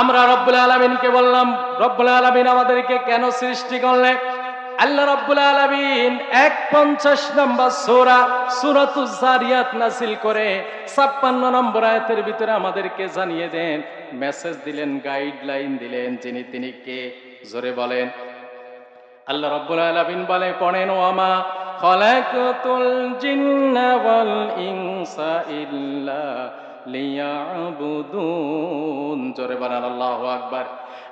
আমরা রব্বুল আলমিনকে বললাম, রব্বুল আলমিন আমাদেরকে কেন সৃষ্টি করলে? আল্লাহ রব্বুল আলমিন এক পঞ্চাশ নম্বর সোরা সুরাতু জারিয়াত নাসিল করে ছাপ্পান্ন নম্বর আয়াতের ভিতরে আমাদেরকে জানিয়ে দেন, মেসেজ দিলেন, গাইডলাইন দিলেন, যিনি তিনি কে? জোরে বলেন। আল্লাহ রব্বুল আলামিন বলে, পড়েন, ওয়ামা খলাকতুল জিন্না ওয়াল ইনসা ইল্লা লিয়াবুদুন। জোরে বলেন আল্লাহু আকবার।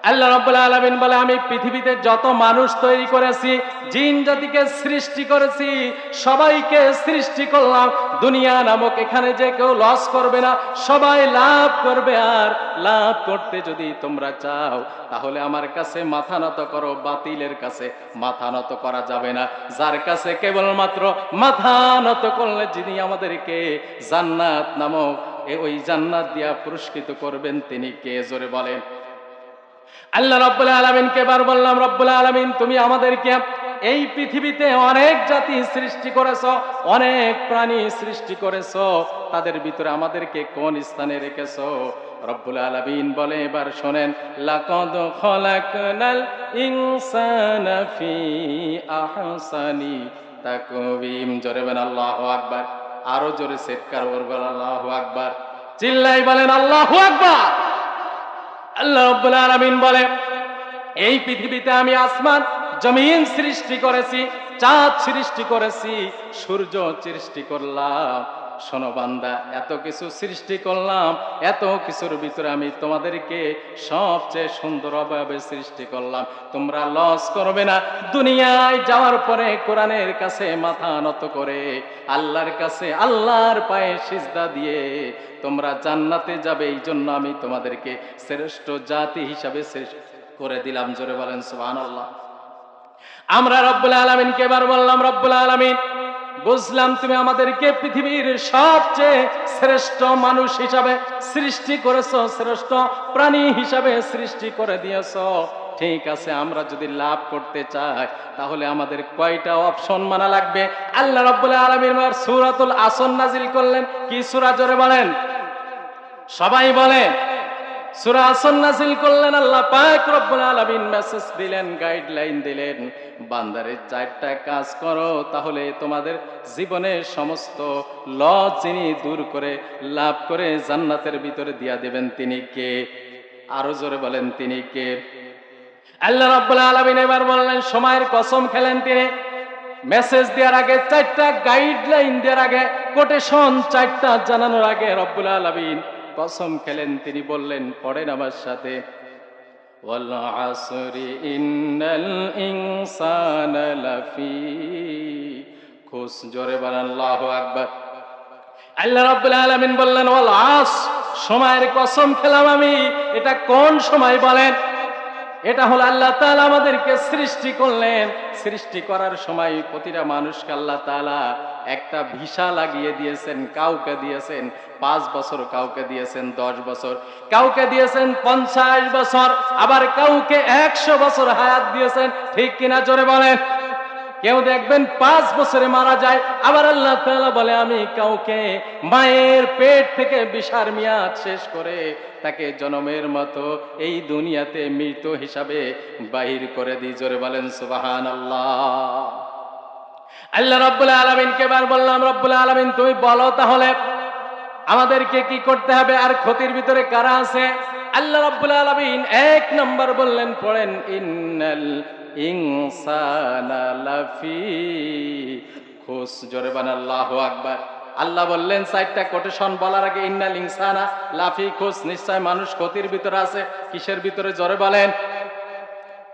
আল্লাহ রাব্বুল আলামিন বলে, আমি পৃথিবীতে যত মানুষ তৈরি করেছি, জিন জাতিকে সৃষ্টি করেছি, সবাইকে সৃষ্টি করলাম, দুনিয়া নামক এখানে যে কেউ লস করবে না, সবাই লাভ করবে। আর লাভ করতে যদি তোমরা চাও, তাহলে আমার কাছে মাথা নত করো, বাতিলের কাছে মাথা নত করা যাবে না। যার কাছে কেবলমাত্র মাথা নত করলে যিনি আমাদেরকে জান্নাত নামক ওই জান্নাত দিয়া পুরস্কৃত করবেন তিনি কে? জোরে বলেন। আল্লাহ রব্বুল আলমিনকে এবার বললাম, রব্বুল আলমিন, তুমি আমাদেরকে এই পৃথিবীতে অনেক জাতি সৃষ্টি করেছ, অনেক প্রাণী সৃষ্টি করেছ, তাদের ভিতরে আমাদেরকে কোন স্থানে রেখেছ? রব্বুল আলামিন বলে, এবার শোনেন, লাকাদ খলাকনাল ইনসানা ফি আহসানি আল্লাহু আকবার। আরও জোরে সেটকার আল্লাহ আকবার। চিল্লাই বলেন, আল্লাহ আকবার। আল্লাহ রব্বুল আলামিন বলে এই পৃথিবীতে আমি আসমান, জমিন সৃষ্টি করেছি, চাঁদ সৃষ্টি করেছি, সূর্য সৃষ্টি করলাম। শোনো বান্দা, এত কিছু সৃষ্টি করলাম, এত কিছুর ভিতরে আমি তোমাদেরকে সবচেয়ে সুন্দরভাবে সৃষ্টি করলাম। তোমরা লস করবে না। দুনিয়ায় যাওয়ার পরে কোরআনের কাছে মাথা নত করে, আল্লাহর কাছে আল্লাহর পায়ে সিজদা দিয়ে তোমরা জান্নাতে যাবে। এই জন্য আমি তোমাদেরকে শ্রেষ্ঠ জাতি হিসাবে করে দিলাম। জোরে বলেন সুবহানাল্লাহ। আমরা রব্বুল আলমিনকে এবার বললাম, রব্বুল আলমিন বুঝলাম তুমি আমাদেরকে পৃথিবীর সবচেয়ে শ্রেষ্ঠ মানুষ হিসাবে সৃষ্টি করেছ, শ্রেষ্ঠ প্রাণী হিসাবে সৃষ্টি করে দিয়েছ। ঠিক আছে, আমরা যদি লাভ করতে চাই, তাহলে আমাদের কয়টা অপশন মানা লাগবে? আল্লাহ রব্বুল আলমিন সুরাতুল আসন নাজিল করলেন। কি সুরা জোরে বলেন? সবাই বলেন। জীবনের সমস্ত যিনি দূর করে, লাভ করে জান্নাতের ভিতরে দিয়া দেবেন তিনি কে? আরও জোরে বলেন, তিনি কে? আল্লাহ রাব্বুল আলামিন এবার বললেন, সময়ের কসম খেলেন তিনি। মেসেজ দেওয়ার আগে, চারটা গাইডলাইন দেওয়ার আগে কোটেশন চারটা জানানোর আগে রব্বুল কসম খেলেন, তিনি বললেন, পড়েন আমার সাথে। আসরি ইন্নাল ইনসানা লাফি। খুশ, জোরে বলেন, আল্লাহু আকবার। আল্লাহ রাব্বুল আলামিন বললেন, ওয়াল আস, সময়ের কসম খেলাম আমি। এটা কোন সময় বলেন? এটা হলো আল্লাহ তালা আমাদেরকে সৃষ্টি করলেন। সৃষ্টি করার সময় প্রতিটা মানুষকে আল্লাহ তালা একটা ভিসা লাগিয়ে দিয়েছেন, কাউকে দিয়েছেন, পাঁচ বছর কাউকে দিয়েছেন, দশ বছর। কাউকে দিয়েছেন পঞ্চাশ বছর, আবার কাউকে একশো বছর হায়াত দিয়েছেন। ঠিক কিনা জোরে বলেন? কেউ দেখবেন পাঁচ বছরে মারা যায়। আবার আল্লাহ তাআলা বলে, আমি কাউকে মায়ের পেট থেকে বিশার মেয়াদ শেষ করে তাকে জনমের মতো এই দুনিয়াতে মৃত হিসাবে বাহির করে দিই। জোরে বলেন সুবাহান আল্লাহ আল্লাহ রব্বুল আলমিনকে এবার বললাম, রব্বুল আলমিন, তুমি বলো তাহলে, আমাদেরকে কি করতে হবে আর ক্ষতির ভিতরে কারা আছে? আল্লাহ রব্বুল আলমিন এক নম্বর বললেন, পড়েন, ইন্নাল আল্লাহ বললেন কোটেশন বলার আগে, ইন্নাল ইনসানা লাফি, খুশ। নিশ্চয় মানুষ ক্ষতির ভিতরে আছে। কিসের ভিতরে? জোরে বলেন।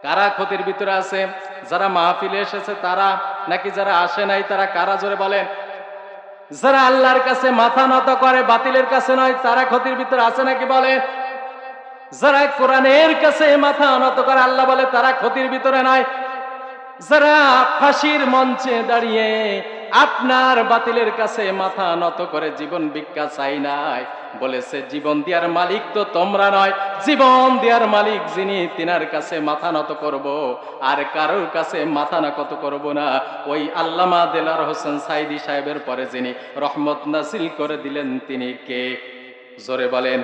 কারা ক্ষতির ভিতরে আছে? যারা মাহফিলে এসেছে, তারা? নাকি যারা আসে নাই, তারা কারা? জোরে বলেন। যারা আল্লাহর কাছে মাথা নত করে, বাতিলের কাছে নয়, তারা ক্ষতির ভিতরে আছে নাকি বলে যারা কোরআনের কাছে মাথা নত করে, আল্লাহ বলে, তারা ক্ষতির ভিতরে নয়। যারা ফাঁসির মঞ্চে দাঁড়িয়ে আপনার বাতিলের কাছে মাথা নত করে, জীবন ভিক্ষা চাই নাই, বলেছে, জীবন দেওয়ার মালিক তো তোমরা নয়। জীবন দেওয়ার মালিক যিনি, তিনার কাছে মাথা নত করব, আর কারোর কাছে মাথা নত করব না। ওই আল্লামা দেলার হোসেন সাইদি সাহেবের পরে যিনি রহমত নাসিল করে দিলেন, তিনি কে? জোরে বলেন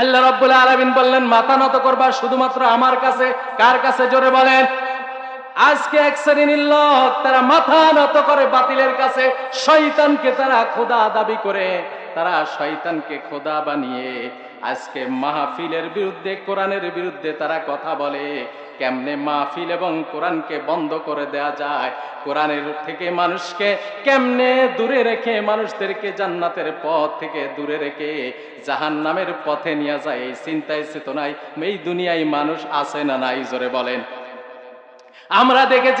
আল্লাহ রব্বুল আলমিন বললেন, মাথা নত করবার শুধুমাত্র আমার কাছে। কার কাছে? জোরে বলেন। আজকে এক শ্রেণির লোক, তারা মাথা নত করে বাতিলের কাছে, শয়তানকে তারা খোদা দাবি করে। তারা শয়তানকে খোদা বানিয়ে আজকে মাহফিলের বিরুদ্ধে, কোরআনের বিরুদ্ধে তারা কথা বলে। কেমনে মাহফিল এবং কোরআনকে বন্ধ করে দেয়া যায়? কোরআনের থেকে মানুষকে কেমনে দূরে রেখে মানুষদেরকে জান্নাতের পথ থেকে দূরে রেখে জাহান নামের পথে নিয়ে যায়? এই চিন্তায় চেতনায় এই দুনিয়ায় মানুষ আছে না নাই? জোরে বলেন। আমরা দেখেছি